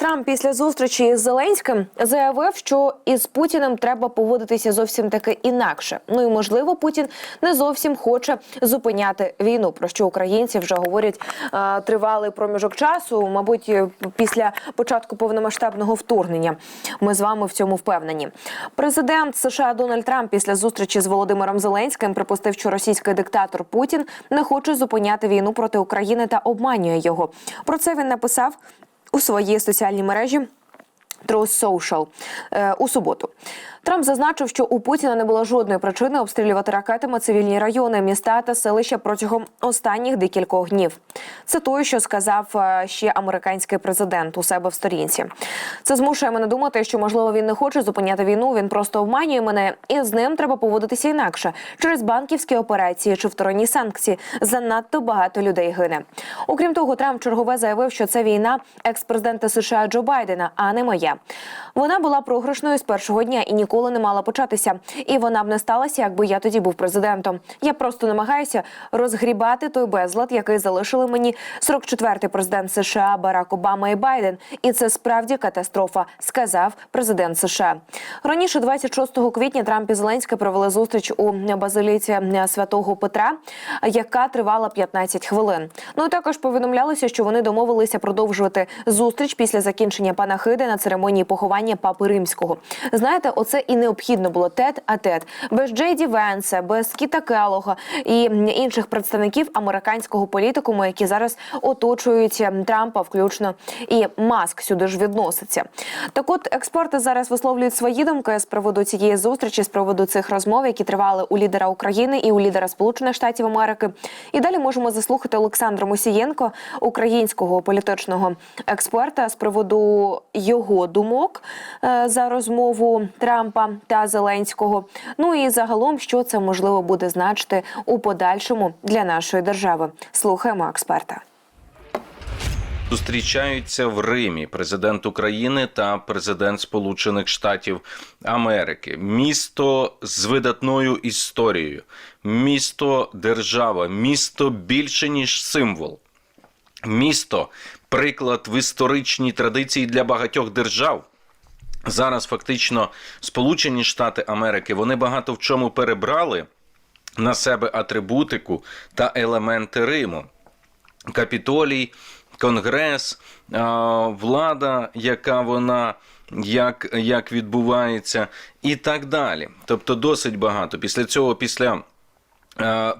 Трамп після зустрічі із Зеленським заявив, що із Путіним треба поводитися зовсім таки інакше. Ну і можливо, Путін не зовсім хоче зупиняти війну. Про що українці вже говорять е, тривалий проміжок часу, мабуть, е, після початку повномасштабного вторгнення. Ми з вами в цьому впевнені. Президент США Дональд Трамп після зустрічі з Володимиром Зеленським припустив, що російський диктатор Путін не хоче зупиняти війну проти України та обманює його. Про це він написав у своїй соціальній мережі Truth Social е, у суботу. Трамп зазначив, що у Путіна не було жодної причини обстрілювати ракетами цивільні райони, міста та селища протягом останніх декількох днів. Це той, що сказав е, ще американський президент у себе в сторінці. Це змушує мене думати, що можливо він не хоче зупиняти війну. Він просто обманює мене, і з ним треба поводитися інакше через банківські операції чи вторинні санкції. Занадто багато людей гине. Окрім того, Трамп чергове заявив, що це війна екс-президента США Джо Байдена, а не моя. Вона була програшною з першого дня і ніколи не мала початися. І вона б не сталася, якби я тоді був президентом. Я просто намагаюся розгрібати той безлад, який залишили мені 44-й президент США Барак Обама і Байден. І це справді катастрофа, сказав президент США. Раніше, 26 квітня, Трамп і Зеленський провели зустріч у базиліці святого Петра, яка тривала 15 хвилин. Ну і також повідомлялося, що вони домовилися продовжувати зустріч після закінчення панахиди на церемонії поховання папи римського. Знаєте, оце і необхідно було тет а тет без Джейді Венса, без Кіта Келога і інших представників американського політикуму, які зараз оточують Трампа, включно і Маск сюди ж відноситься. Так, от експерти зараз висловлюють свої думки з приводу цієї зустрічі, з приводу цих розмов, які тривали у лідера України і у лідера Сполучених Штатів Америки. І далі можемо заслухати Олександра Мусієнко, українського політичного експерта, з приводу його думок е, за розмову Трампа та Зеленського. Ну і загалом, що це можливо буде значити у подальшому для нашої держави. Слухаємо експерта. Зустрічаються в Римі президент України та президент Сполучених Штатів Америки. Місто з видатною історією, місто держава, місто більше ніж символ. Місто приклад в історичній традиції для багатьох держав. Зараз фактично Сполучені Штати Америки вони багато в чому перебрали на себе атрибутику та елементи Риму. Капітолій, Конгрес, влада, яка вона. Як як відбувається, і так далі. Тобто досить багато. Після цього, після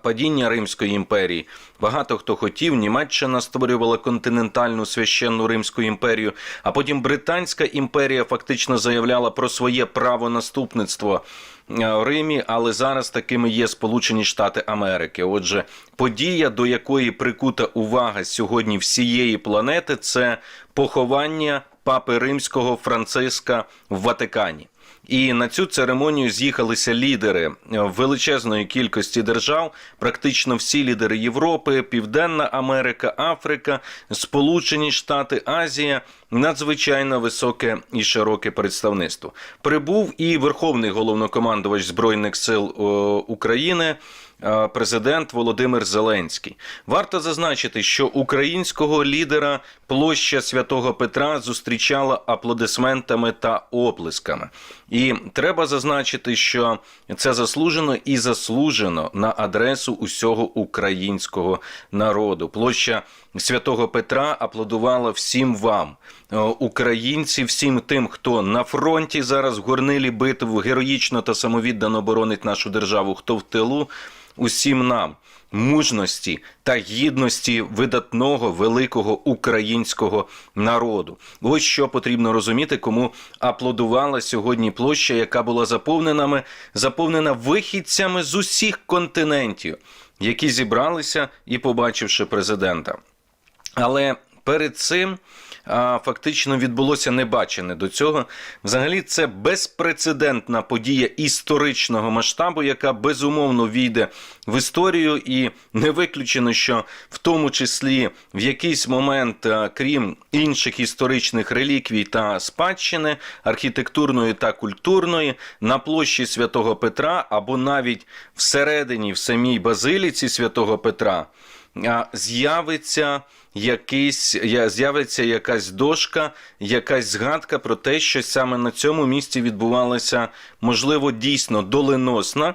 падіння Римської імперії, багато хто хотів. Німеччина створювала континентальну священну Римську імперію, а потім Британська імперія фактично заявляла про своє право наступництво в Римі, але зараз такими є Сполучені Штати Америки. Отже, подія, до якої прикута увага сьогодні всієї планети, це поховання папи римського Франциска в Ватикані. І на цю церемонію з'їхалися лідери величезної кількості держав, практично всі лідери Європи, Південна Америка, Африка, Сполучені Штати, Азія. Надзвичайно високе і широке представництво прибув і верховний головнокомандувач збройних сил України. Президент Володимир Зеленський варто зазначити, що українського лідера площа святого Петра зустрічала аплодисментами та оплесками, і треба зазначити, що це заслужено і заслужено на адресу усього українського народу. Площа святого Петра аплодувала всім вам, українці, всім тим, хто на фронті зараз в горнилі битв героїчно та самовіддано боронить нашу державу, хто в тилу усім нам мужності та гідності видатного великого українського народу. Ось що потрібно розуміти, кому аплодувала сьогодні площа, яка була заповнена, заповнена вихідцями з усіх континентів, які зібралися і побачивши президента. Але перед цим фактично відбулося небачене до цього. Взагалі, це безпрецедентна подія історичного масштабу, яка безумовно війде в історію, і не виключено, що в тому числі в якийсь момент, крім інших історичних реліквій та спадщини, архітектурної та культурної, на площі святого Петра або навіть всередині в самій базиліці святого Петра з'явиться якийсь, з'явиться якась дошка, якась згадка про те, що саме на цьому місці відбувалася, можливо, дійсно доленосна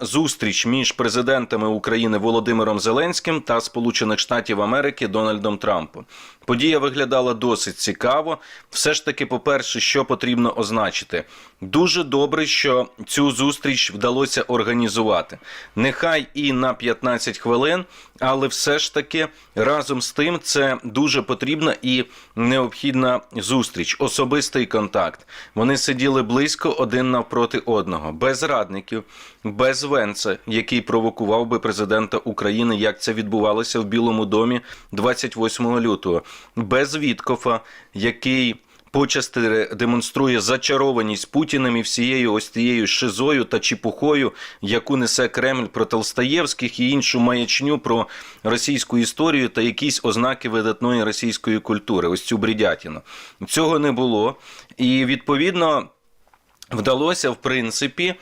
зустріч між президентами України Володимиром Зеленським та Сполучених Штатів Америки Дональдом Трампом. Подія виглядала досить цікаво. Все ж таки, по-перше, що потрібно означити, дуже добре, що цю зустріч вдалося організувати. Нехай і на 15 хвилин, але все ж таки разом з тим це дуже потрібна і необхідна зустріч, особистий контакт. Вони сиділи близько один навпроти одного, без радників, без Венца, який провокував би президента України, як це відбувалося в Білому домі 28 лютого, без Віткофа, який почасти демонструє зачарованість Путіним і всією ось тією шизою та чіпухою, яку несе Кремль про Толстаєвських і іншу маячню про російську історію та якісь ознаки видатної російської культури. Ось цю бредятіну. Цього не було. І відповідно. Вдалося, в принципі,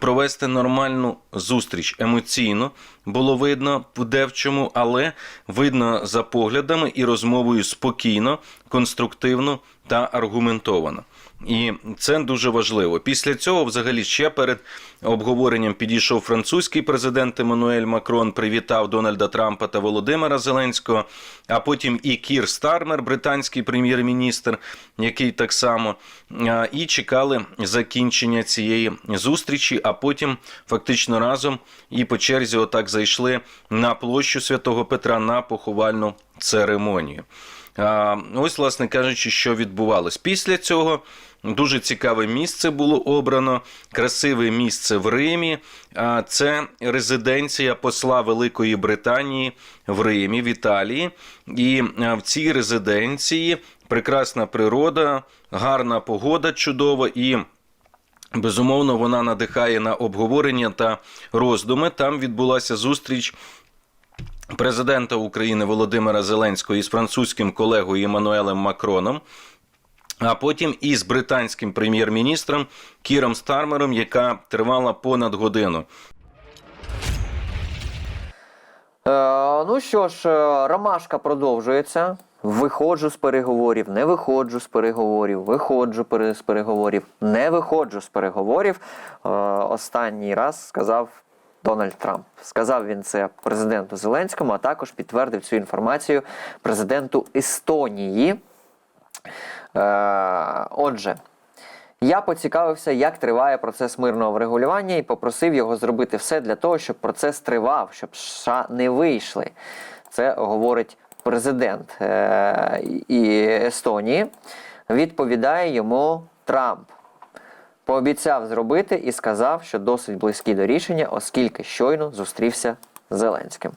провести нормальну зустріч емоційно. Було видно де в чому, але видно за поглядами і розмовою спокійно, конструктивно та аргументовано. І це дуже важливо. Після цього, взагалі, ще перед обговоренням підійшов французький президент Еммануель Макрон, привітав Дональда Трампа та Володимира Зеленського, а потім і Кір Стармер, британський прем'єр-міністр, який так само і чекали закінчення цієї зустрічі. А потім фактично разом і по черзі отак зайшли на площу Святого Петра на поховальну церемонію. Ось, власне кажучи, що відбувалось. Після цього дуже цікаве місце було обрано, красиве місце в Римі. Це резиденція посла Великої Британії в Римі, в Італії. І в цій резиденції прекрасна природа, гарна погода чудова і. Безумовно, вона надихає на обговорення та роздуми. Там відбулася зустріч президента України Володимира Зеленського із французьким колегою Еммануелем Макроном. А потім із британським прем'єр-міністром Кіром Стармером, яка тривала понад годину. Е, ну що ж, е, ромашка продовжується. Виходжу з переговорів, не виходжу з переговорів, виходжу з переговорів, не виходжу з переговорів. Е, останній раз сказав Дональд Трамп. Сказав він це президенту Зеленському, а також підтвердив цю інформацію президенту Естонії. Е, отже, я поцікавився, як триває процес мирного врегулювання, і попросив його зробити все для того, щоб процес тривав, щоб США не вийшли. Це говорить президент е- і Естонії. Відповідає йому Трамп. Пообіцяв зробити і сказав, що досить близький до рішення, оскільки щойно зустрівся з Зеленським.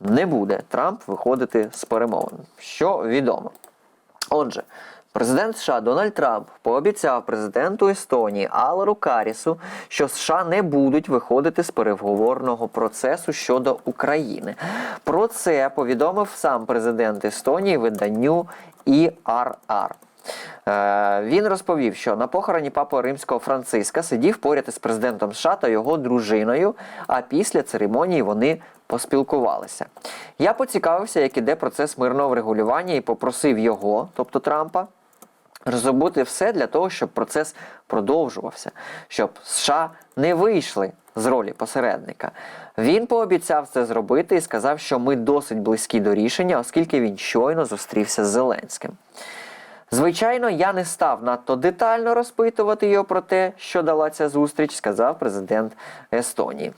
Не буде Трамп виходити з перемовин. Що відомо. Отже, президент США Дональд Трамп пообіцяв президенту Естонії Алару Карісу, що США не будуть виходити з переговорного процесу щодо України. Про це повідомив сам президент Естонії виданню ERR. Е, Він розповів, що на похороні папи римського Франциска сидів поряд із президентом США та його дружиною, а після церемонії вони поспілкувалися. Я поцікавився, як іде процес мирного врегулювання, і попросив його, тобто Трампа, зробити все для того, щоб процес продовжувався, щоб США не вийшли з ролі посередника. Він пообіцяв це зробити і сказав, що ми досить близькі до рішення, оскільки він щойно зустрівся з Зеленським. Звичайно, я не став надто детально розпитувати його про те, що дала ця зустріч, сказав президент Естонії.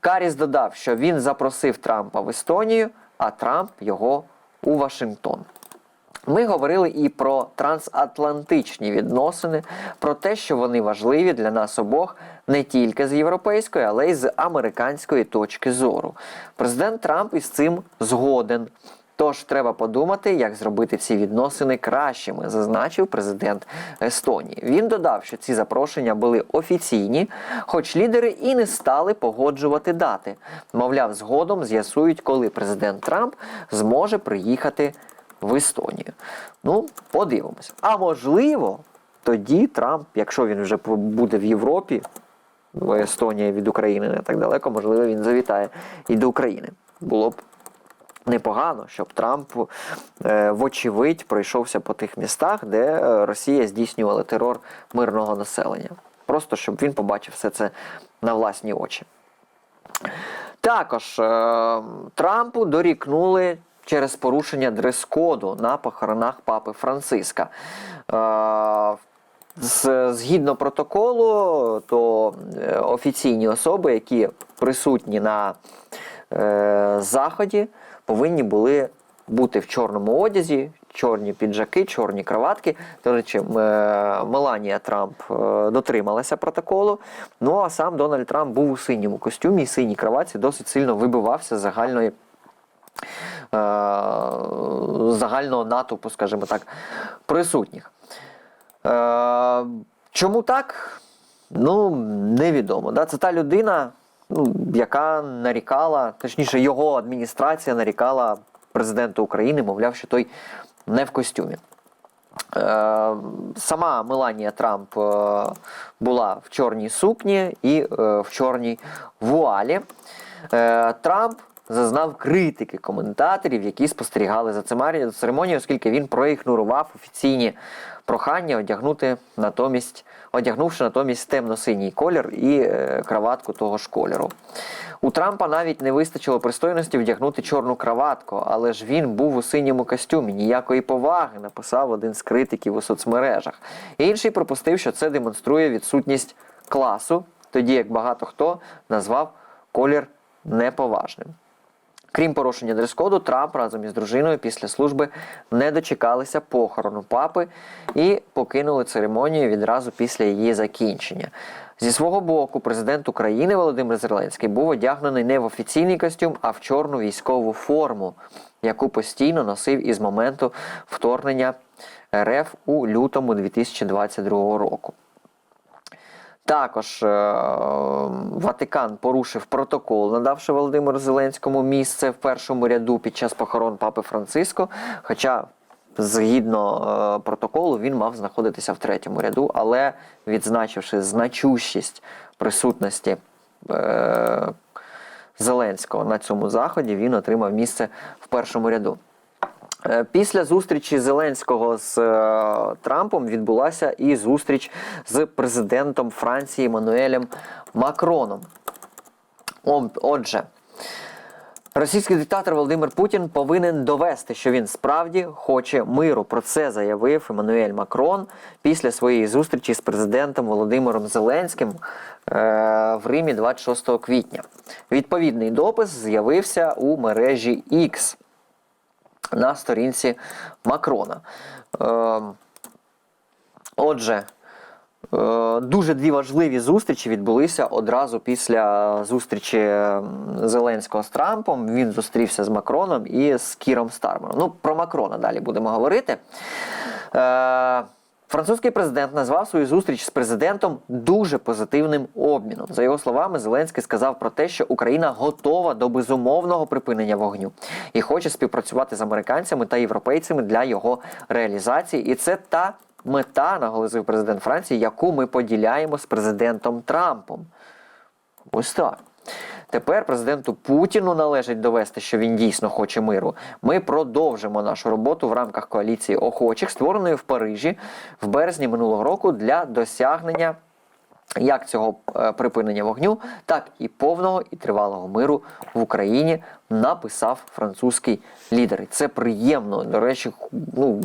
Каріс додав, що він запросив Трампа в Естонію, а Трамп його у Вашингтон. Ми говорили і про трансатлантичні відносини, про те, що вони важливі для нас обох не тільки з європейської, але й з американської точки зору. Президент Трамп із цим згоден. Тож треба подумати, як зробити ці відносини кращими, зазначив президент Естонії. Він додав, що ці запрошення були офіційні, хоч лідери і не стали погоджувати дати. Мовляв, згодом з'ясують, коли президент Трамп зможе приїхати в Естонію. Ну, подивимось. А можливо, тоді Трамп, якщо він вже буде в Європі, бо Естонія від України не так далеко, можливо, він завітає і до України. Було б Непогано, щоб Трамп, е, вочевидь, пройшовся по тих містах, де е, Росія здійснювала терор мирного населення. Просто щоб він побачив все це на власні очі. Також е, Трампу дорікнули через порушення дрес-коду на похоронах папи Франциска. Згідно протоколу, то офіційні особи, які присутні на заході, повинні були бути в чорному одязі, чорні піджаки, чорні краватки. До речі, е, Меланія Трамп е, дотрималася протоколу. Ну а сам Дональд Трамп був у синьому костюмі і синій краватці досить сильно вибивався з загальної. е, Загального натовпу, скажімо так, присутніх. Чому так? Ну, невідомо. Це та людина, ну, яка нарікала, точніше, його адміністрація нарікала президенту України, мовляв, що той не в костюмі. Е, Сама Меланія Трамп е, була в чорній сукні і е, в чорній вуалі. Трамп зазнав критики коментаторів, які спостерігали за церемонією, оскільки він проігнорував офіційні прохання одягнути натомість, одягнувши натомість темно-синій колір і е, краватку того ж кольору. У Трампа навіть не вистачило пристойності вдягнути чорну краватку, але ж він був у синьому костюмі. Ніякої поваги, написав один з критиків у соцмережах. Інший припустив, що це демонструє відсутність класу, тоді як багато хто назвав колір неповажним. Крім порушення дрес-коду, Трамп разом із дружиною після служби не дочекалися похорону папи і покинули церемонію відразу після її закінчення. Зі свого боку, президент України Володимир Зеленський був одягнений не в офіційний костюм, а в чорну військову форму, яку постійно носив із моменту вторгнення РФ у лютому 2022 року. Також е, Ватикан порушив протокол, надавши Володимиру Зеленському місце в першому ряду під час похорон папи Франциско. Хоча, згідно е, протоколу, він мав знаходитися в третьому ряду, але відзначивши значущість присутності е, Зеленського на цьому заході, він отримав місце в першому ряду. Е, Після зустрічі Зеленського з е, Трампом відбулася і зустріч з президентом Франції Еммануелем Макроном. Отже, російський диктатор Володимир Путін повинен довести, що він справді хоче миру. Про це заявив Еммануель Макрон після своєї зустрічі з президентом Володимиром Зеленським е, в Римі 26 квітня. Відповідний допис з'явився у мережі X на сторінці Макрона. Е, Отже, е, дуже дві важливі зустрічі відбулися одразу після зустрічі Зеленського з Трампом. Він зустрівся з Макроном і з Кіром Стармером. Ну, про Макрона далі будемо говорити. Французький президент назвав свою зустріч з президентом дуже позитивним обміном. За його словами, Зеленський сказав про те, що Україна готова до безумовного припинення вогню і хоче співпрацювати з американцями та європейцями для його реалізації. І це та мета, наголосив президент Франції, яку ми поділяємо з президентом Трампом. Ось так. Тепер президенту Путіну належить довести, що він дійсно хоче миру. Ми продовжимо нашу роботу в рамках коаліції охочих, створеної в Парижі в березні минулого року для досягнення як цього е, припинення вогню, так і повного і тривалого миру в Україні, написав французький лідер. І це приємно. До речі, ну,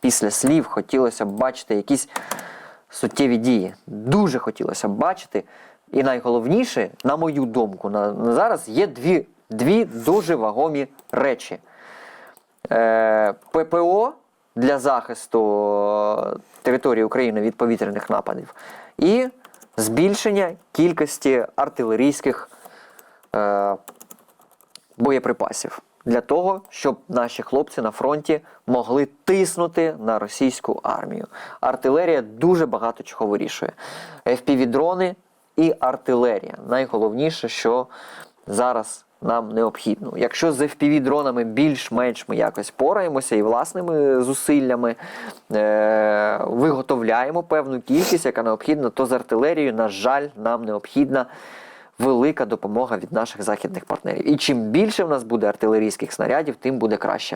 після слів хотілося б бачити якісь суттєві дії. Дуже хотілося б бачити. І найголовніше, на мою думку, на, на зараз є дві, дві дуже вагомі речі. Е, ППО для захисту е, території України від повітряних нападів і збільшення кількості артилерійських е, боєприпасів для того, щоб наші хлопці на фронті могли тиснути на російську армію. Артилерія дуже багато чого вирішує. FPV-дрони і артилерія. Найголовніше, що зараз нам необхідно. Якщо з FPV-дронами більш-менш ми якось пораємося і власними зусиллями е- виготовляємо певну кількість, яка необхідна, то з артилерією, на жаль, нам необхідна велика допомога від наших західних партнерів. І чим більше в нас буде артилерійських снарядів, тим буде краще.